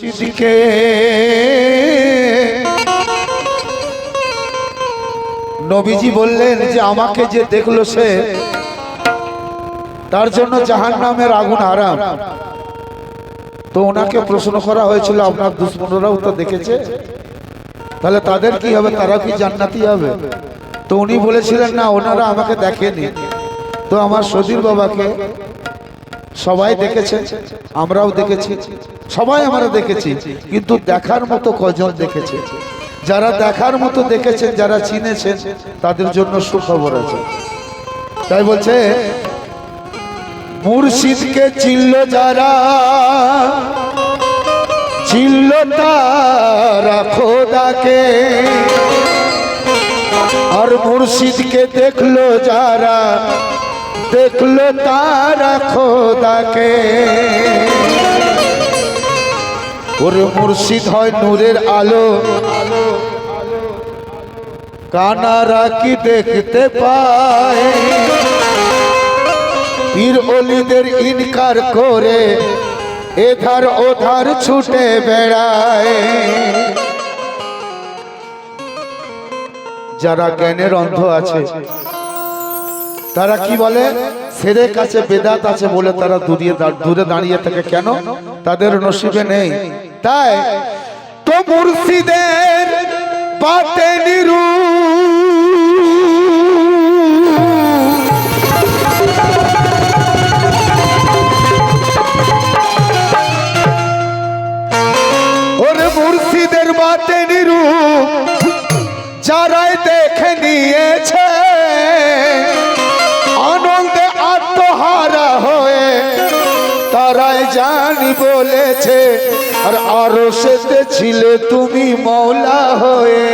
সিদ্দিকে নবীজি বললেন যে আমাকে যে দেখল সে, তার জন্য জাহান নামের আগুন আরাম তো ওনাকে প্রশ্ন করা হয়েছিল, আপনার দুশ্মনরাও তো দেখেছে। তাহলে তাদের কি হবে? তারা কি জান্নাতি হবে? তো উনি বলেছিলেন, না, ওনারা আমাকে দেখেনি। তো আমার সজির বাবাকে সবাই দেখেছে, আমরাও দেখেছি, সবাই আমরা দেখেছি, কিন্তু দেখার মতো কজন দেখেছে? যারা দেখার মতো দেখেছেন, যারা চিনেছেন, তাদের জন্য সুখবর আছে। তাই বলছে, মুর্শিদকে চিনল যারা, চিনল তারা খোদাকে, আর মুর্শিদকে দেখল যারা দেখল তারা খোদাকে। ওর মুর্শিদ হয় নূরের আলো। কানারা কি দেখতে পায়? পীর অলিদের ইনকার করে এধার ওধার ছুটে বেড়ায়। যারা জ্ঞানের অন্ধ আছে তারা কি বলে? সেদের কাছে বেদাত আছে বলে তারা দূরে দূরে দাঁড়িয়ে থাকে। কেন? তাদের নসিবে নেই। তাই তো মুর্শিদের পাতে নিরু। মুর্শিদের বাতে নিরু, যারাই দেখে নিয়েছে জানি বলেছে আর আরও সেতে ছিলে তুমি মৌলা হয়ে।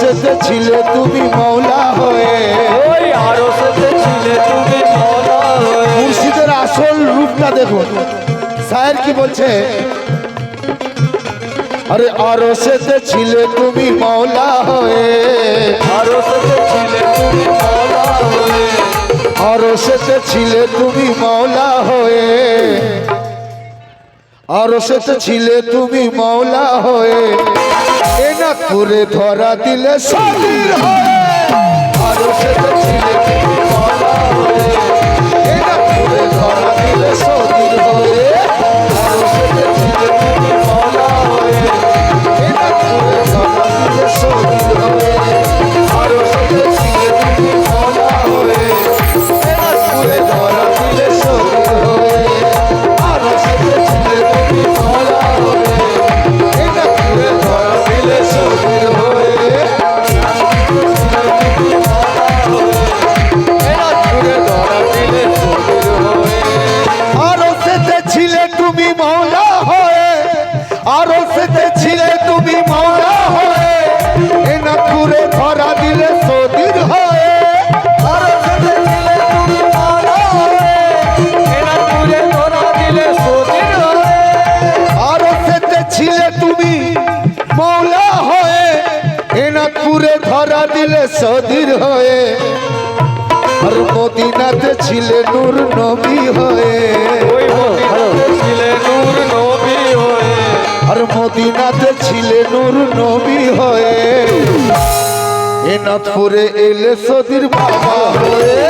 সেতে ছিলে তুমি মৌলা হয়ে। ওই আরও ছিলে তুমি মৌলা হয়ে। মুর্শিদের আসল রূপটা দেখুন। স্যার কি বলছে? আরে আরও সেতে ছিলে তুমি মৌলা হয়ে। আরও সাথে ছিলে তুমি মৌলা হয়ে। আরও সেতে ছিলে তুমি মৌলা হয়ে। আরও সেতে ছিলে তুমি মৌলা হয়ে। করে ধরা দিলে স্বাধীন হয়। আরও সেতে ছিলে এ নাথপুরে এলে সদির বাবা। হয়ে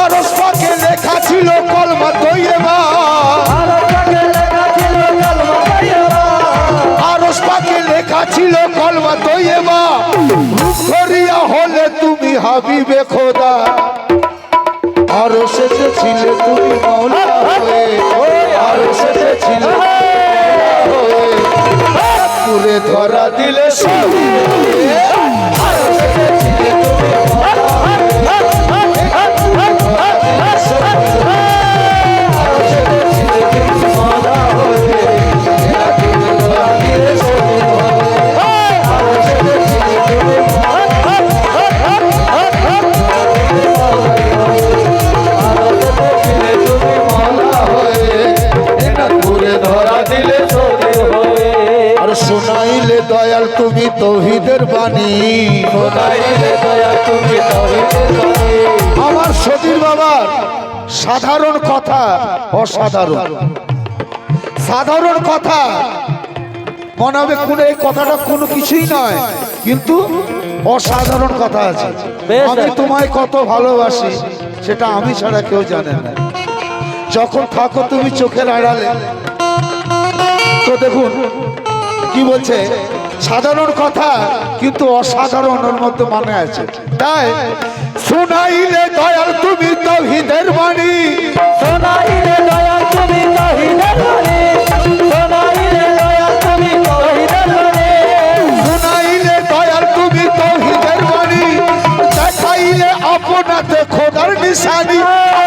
আরস পাকে লেখা ছিল কলমা তো লেখা তো হলে তুমি হাবিবে খোদা। আরও শেষে ছিলে তুমি মৌলা হয়ে। আরও শেষে ছিলে পুরে ধরা দিলে আরও শেষে ছিলে তুমি অসাধারণ সাধারণ কথা। মনে হবে কোনো এই কথাটা কোনো কিছুই নয় কিন্তু অসাধারণ কথা আছে। আমি তোমায় কত ভালোবাসি সেটা আমি ছাড়া কেউ জানে না। যখন থাকো তুমি চোখের আড়ালে। তো দেখুন কি বলছে? সাধারণ কথা কিন্তু অসাধারণ ওর মধ্যে মানে আছে। তাই শোনাইলে দয়াল তুমি তৌহিদের বাণী খোদার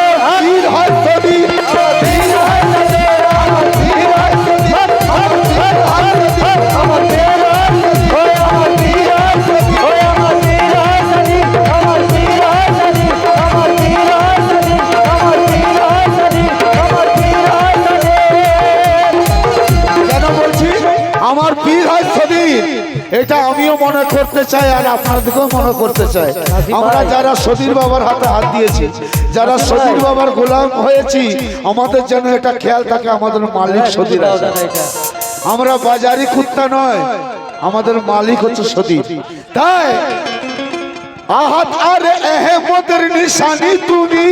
করতে চাই আর আপনাদেরকেও মনে করতে চায়। আমরা যারা সদীর বাবার হাতে হাত দিয়েছি, যারা সদীর বাবার গোলাম হয়েছি, আমাদের যেন এটা খেয়াল থাকে, আমাদের মালিক সদীর আমরা বাজারি কুত্তা নয়, আমাদের মালিক হচ্ছে সদীর তাই আহাত আর এহেমদের নিশানি তুমি।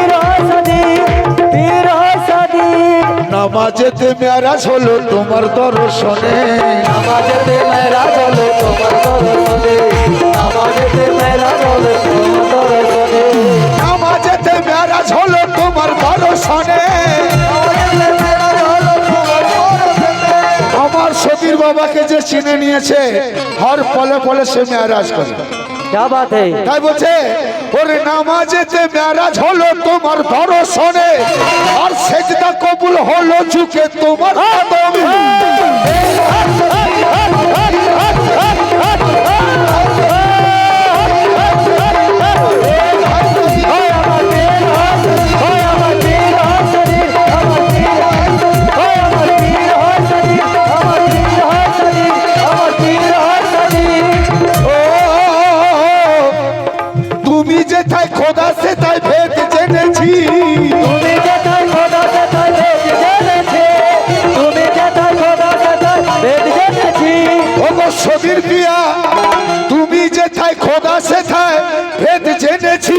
হাসানি পীর হাসানি নামাজেতে মেয়ারাজ হলো তোমার দর্শনে। নামাজেতে মেরা চলো তোমার দর্শনে। আমার দর্শনে আমার সতীর বাবাকে যে চিনে নিয়েছে হর পলে পলে সে মেয়ারাজ করে। তাই বলছে ওর নামাজে যে মেয়ারাজ হলো তোমার দর্শনে আর সেজদা কবুল হলো ঝুঁকে তোমার আদমে। হ্যাঁ। ভেদ জেনেছি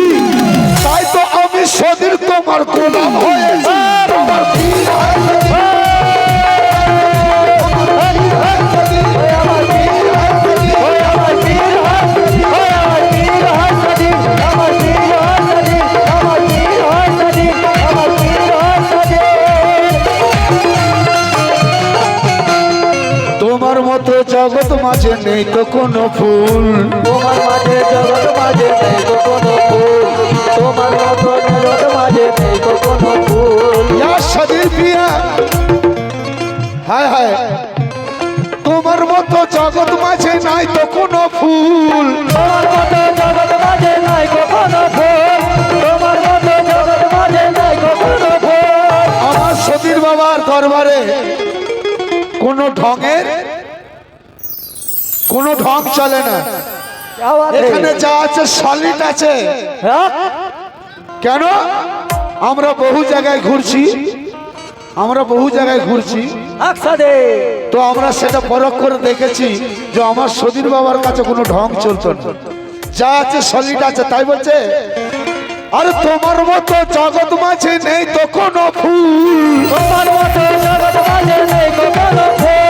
তাই তো আমি সদীর তোমার গোলাম হয়েছি। তোমার নেই তো কোনো ফুল। তোমার মাঝে জগত মাঝে নেই তো কোনো ফুল। তোমার মতো জগৎ মাঝে নেই তো কোনো ফুল। ইয়া শরীর পিয়া হায় হায়। তোমার মতো জগত মাঝে নাই তো কোনো ফুল। তোমার মতো জগত মাঝে নাই তো কোনো ফুল। তোমার মতো জগত মাঝে নাই তো কোনো ফুল। আমার সতীর বাবার দরবারে কোনো ঢঙের কোন ঢং চলে না। এখানে যা আছে সলিড আছে। কেন? আমরা বহু জায়গায় ঘুরছি। আমরা বহু জায়গায় ঘুরছি। তো আমরা সেটা পরখ করে দেখেছি যে আমার সদীর বাবার কাছে কোনো ঢং চলতো না। যা আছে সলিড আছে, তাই বলছে? আরে তোমার মতো জগৎ মাঝে নেই তো কোনো ফুল। তোমার মতো জগৎ মাঝে নেই কখনো ফুল।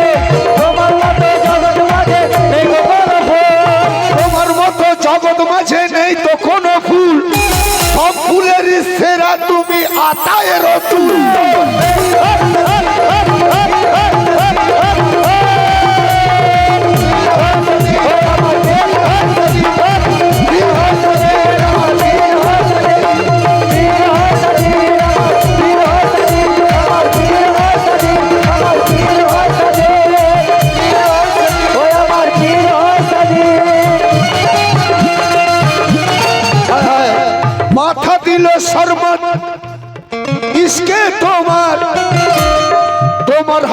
নেই তো কোনো ফুল। সব ফুলের সেরা তুমি আতায় তুল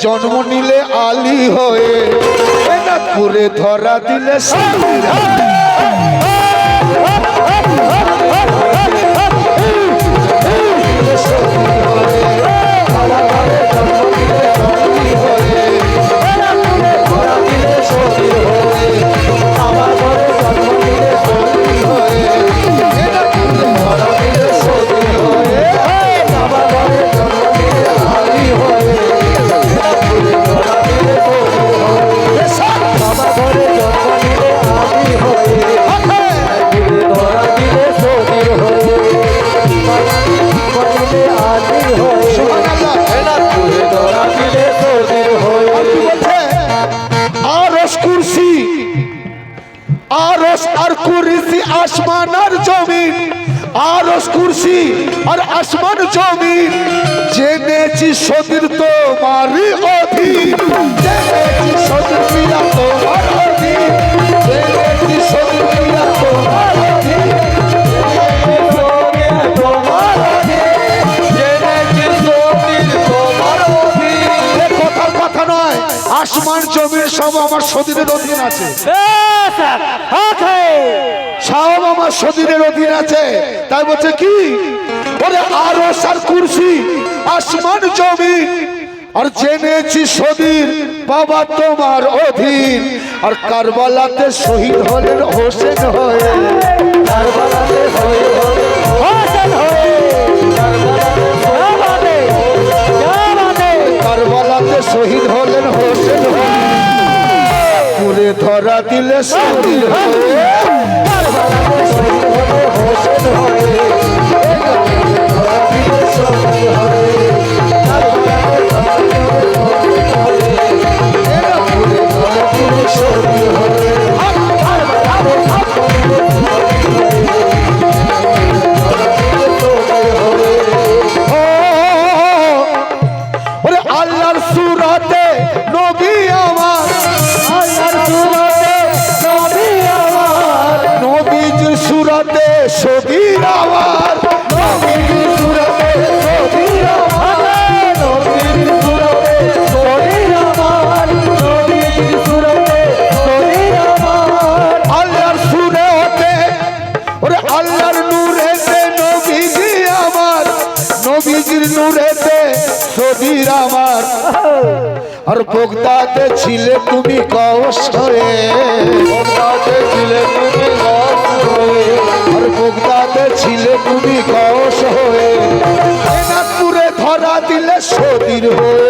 জন্ম নিলে আলী হয়ে পুরে ধরা দিলে কুরসি আর আসমান জমিন। জেনেছি সতীর তোমার অধীন। জেনেছি আসমান জমিন সব আমার সতীরের অধীন আছে। সব আমার শরীরের অধীন আছে। তাই বলছে কি? ওরে আরও সার কুরসি, আসমান জমি আর জেনেছি সদীর বাবা তোমার অধীন। আর কারবালাতে শহীদ হলেন হোসেন হয়ে। ধরা দিলে শহীদ বগদাদে ছিলে তুমি কওস হয়ে ছিলে তুমি কওস হয়ে এনাদপুরে ধরা দিলে সদীর হয়ে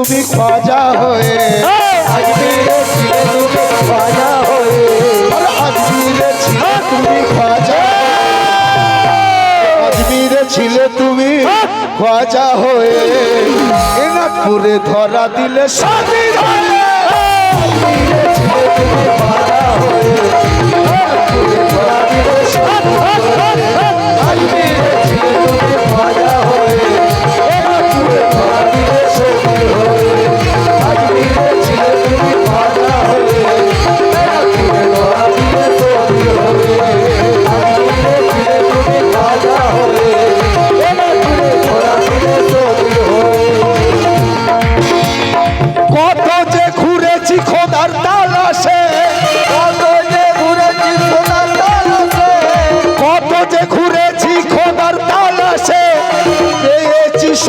তুমি খাজা হয়ে আজমিরে ছিলে তুমি হয়ে। আর আজমিরে ছিলে তুমি খাজা আজমিরে ছিলে তুমি খাজা হয়ে। এনাপুরে ধরা দিলে হয়ে আজমিরে ছিলে তুমি বাজা হয়ে। ধরা দিলে হয়ে। আজমিরে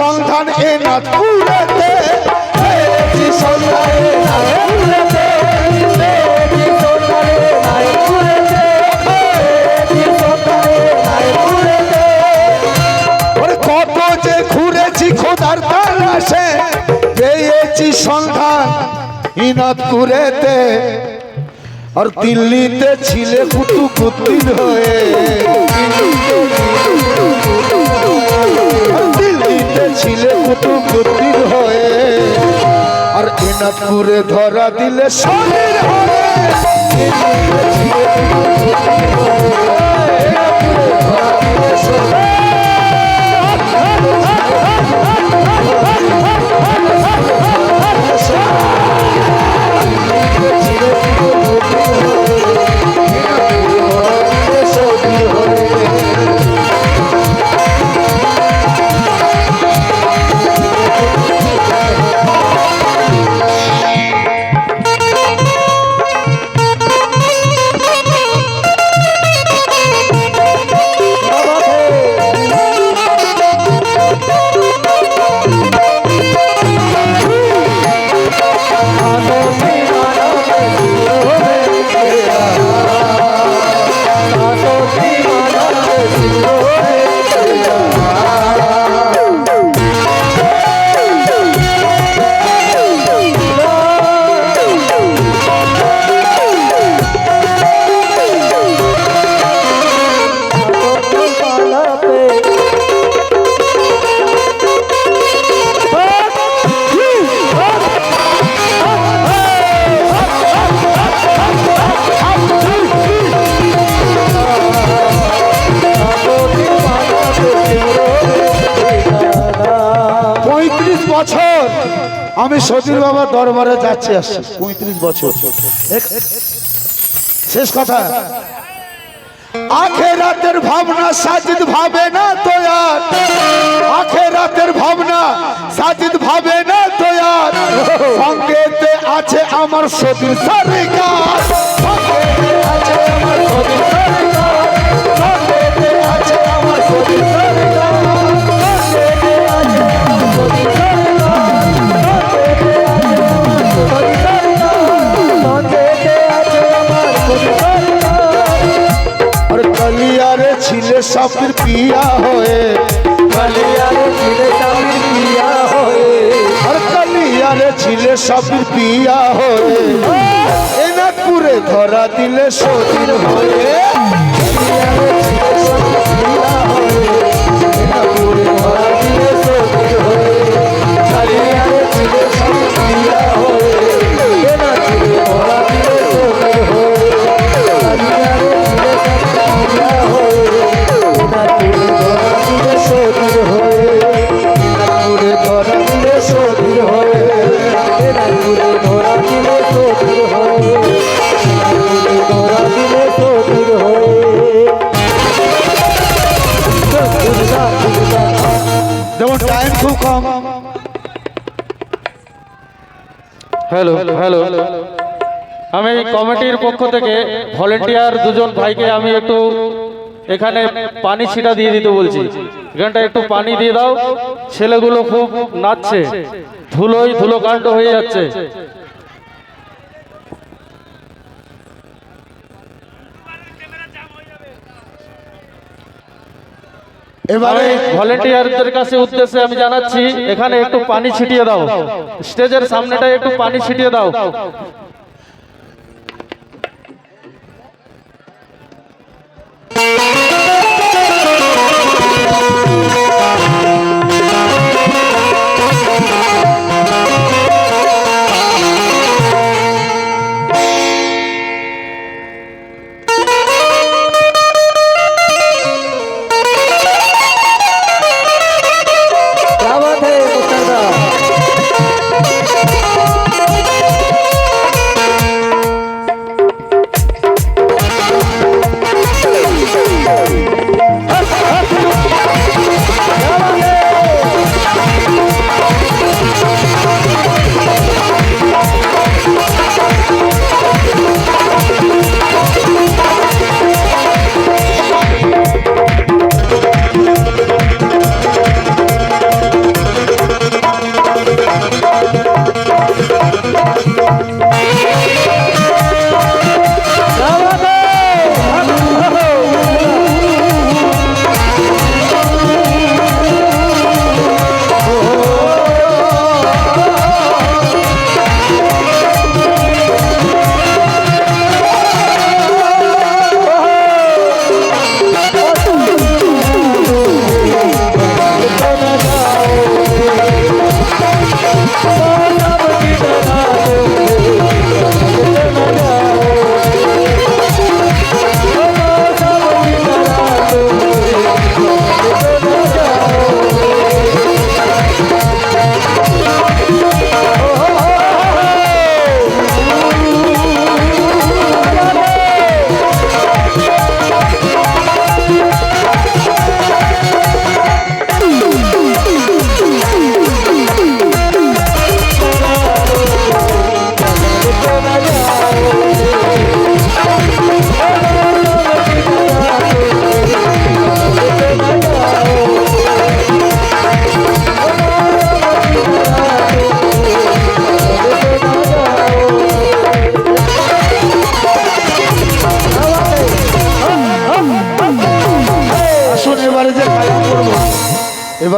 সন্ধানে নাই ঘুরেছে ওরে কত যে ঘুরেছি খোদার তালাশে পেয়েছি সন্ধান আর দিল্লিতে ছিলে কুতুকুদ্দিন হয়ে। ছিলে কুতুকুদ্দিন হয়ে। আর এনাথপুরে ধরা দিলে স্বামীর হয়ে পঁয়ত্রিশ আমি সতীর বাবা দরবারে যাচ্ছি আসছি। পঁয়ত্রিশ বছর। শেষ কথা। আখে রাতের ভাবনা সাজিদ ভাবে না তো আর আখে রাতের ভাবনা সাজিদ ভাবে না তো আর সঙ্গেতে আছে আমার সতীর সঙ্গেতে আছে আমার সতীর সঙ্গেতে আছে আমার সতীর ছিলে সফির পিয়া হয়ে। আর কলিয়ারে ছিলে সফির পিয়া হয়ে। এনাপুরে ধরা দিলে সতীর হয়ে। এনাপুরে হ্যালো হ্যালো আমি কমিটির পক্ষ থেকে ভলেন্টিয়ার দুজন ভাইকে আমি একটু এখানে পানি ছিটা দিয়ে দিতে বলছি। এখানটা একটু পানি দিয়ে দাও। ছেলেগুলো খুব নাচছে। ধুলোই ধুলো কাণ্ড হয়ে যাচ্ছে। এবারে ভলেন্টিয়ারদের কাছে উদ্দেশ্যে আমি জানাচ্ছি, এখানে একটু পানি ছিটিয়ে দাও। স্টেজের সামনেটায় একটু পানি ছিটিয়ে দাও।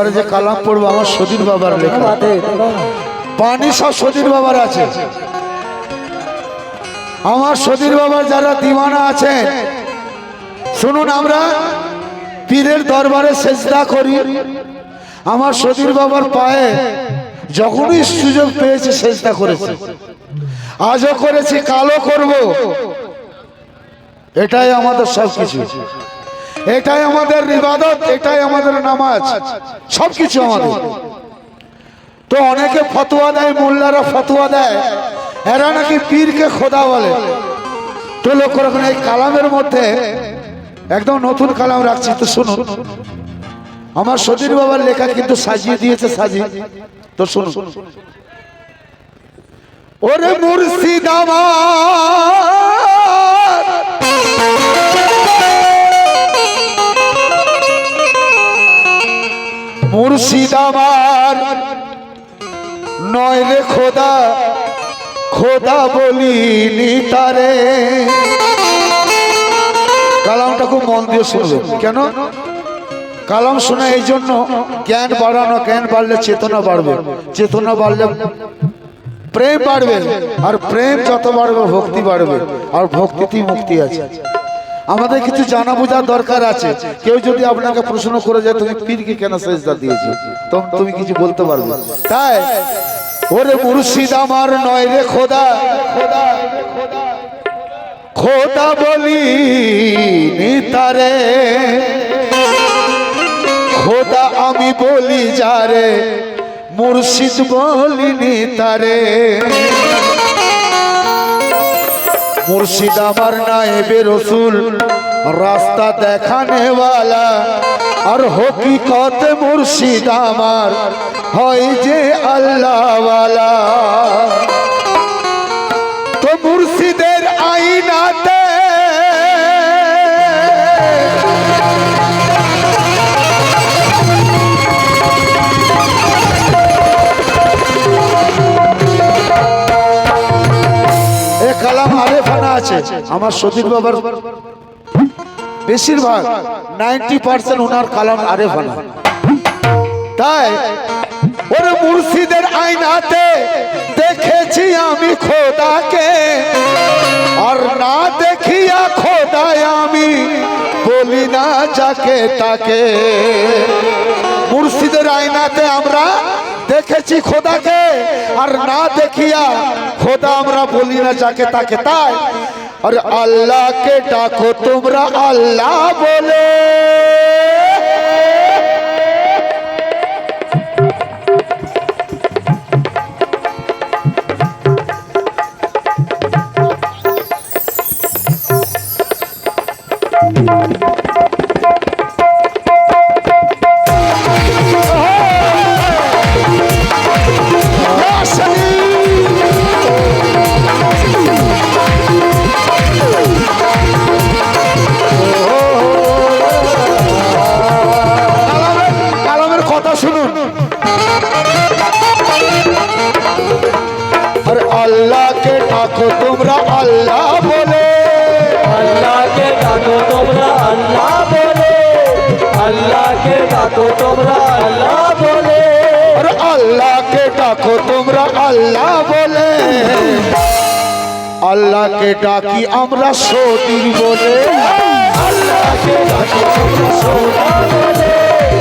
এবারে যে কালাম পড়ব, আমার সদীর বাবার লেখা। পানি সব সদীর বাবার আছে। আমার সদীর বাবার যারা দিমানা আছে শুনুন আমরা, পীরের দরবারে চেষ্টা করি। আমার সদীর বাবার পায়ে যখনই সুযোগ পেয়েছে চেষ্টা করেছে। আজও করেছি কালো করব। এটাই আমাদের সব কিছু এটাই আমাদের ইবাদত এটাই আমাদের নামাজ। সব কিছু আমাদের। তো অনেকে ফতোয়া দেয় মোল্লারা ফতোয়া দেয়। এরা নাকি পীরকে খোদা বলে। তো লক্ষ্য রাখুন এই কালামের মধ্যে একদম নতুন কালাম রাখছি। তো শুনুন। আমার সতীর বাবার লেখা কিন্তু সাজিয়ে দিয়েছে সাজিয়ে তো শুনুন। ওরে মুর্শিদ আমার মুর্শিদ আমার নয় রে খোদা খোদা বলিনি তারে। কালামটা খুব মন দিয়ে শুনবেন কেন? কালাম শোনা এই জন্য জ্ঞান বাড়ানো, জ্ঞান বাড়লে চেতনা বাড়বে। চেতনা বাড়লে প্রেম বাড়বে, আর প্রেম যত বাড়বে, ভক্তি বাড়বে, আর ভক্তিতেই মুক্তি আছে। আমাদের কিছু জানা বোঝার দরকার আছে। কেউ যদি আপনাকে প্রশ্ন করে যায় তুমি পীরকে কেন সেজদা দিয়েছ? তখন তুমি কিছু বলতে পারবে। তাই ওরে মুর্শিদ আমার নয় রে খোদা। খোদা খোদা বলি তারে। খোদা আমি বলি যারে মুর্শিদ বলিনি তারে। মুর্শিদ আমার নায়েবে রসুল রাস্তা দেখানেওয়ালা আর হকিকত মুর্শিদ আমার হয় যে আল্লাহওয়ালা। আছে। আমার সদীপ বাবার বেশিরভাগ নাইনটি পার্সেন্ট ওনার কালাম আরে ভালো। তাই ওর মুর্শিদের আয়নাতে দেখেছি আমি খোদাকে। আর না দেখিয়া খোদায় আমি বলি না যাকে তাকে। মুর্শিদের আয়নাতে আমরা দেখেছি খোদাকে। আর না দেখিয়া খোদা আমরা বলি না যাকে তাকে, তাই? আর আল্লাহকে ডাকো তোমরা আল্লাহ বলে। কথা শুনুন আর আল্লাহকে ডাকো তোমরা আল্লাহ বলে আল্লাহকে ডাকো তোমরা আল্লাহ বলে আল্লাহকে ডাকো তোমরা আল্লাহ বলে আর আল্লাহকে ডাকো তোমরা আল্লাহ বলে আল্লাহকে ডাকি আমরা সতীর বলে আল্লাহকে ডাকো তোমরা সোনা বলে